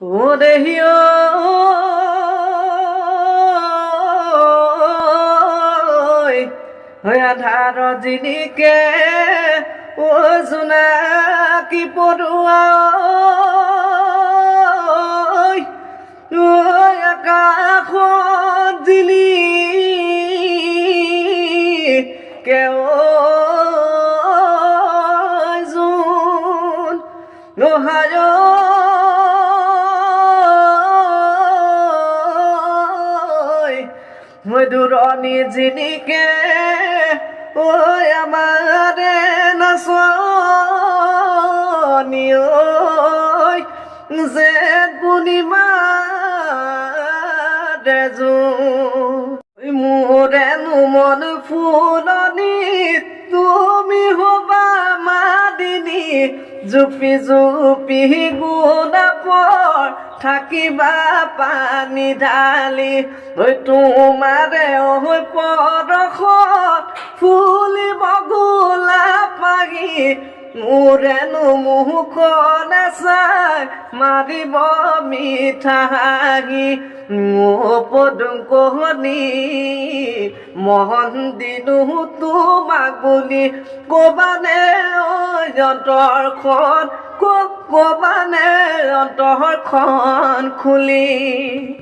ও দেহিও আধার জিনিকে ও জোনাকি পড়ুয়া ঐ আকাশত দিলি কেও জোন নোহায় মই দূৰণি জিনিকে ঐ আমাৰে নাচনি ঐ যে পূৰ্ণিমা মোৰে নুমন ফুলনি তুমি হবা মাদিনী। জুপি জুপি গুণাপৰ থাকিবা পানী ঢালি ঐ তোমাৰে ওই পৰশত ফুলিব গোলাপ পাগি মোৰেনো মুখখন নাচাই মাৰিব মিঠা হাগি কহনি মহন দিনো তোমাক বুলি কবানে অন্তৰখন কবানে অন্তৰখন খুলি।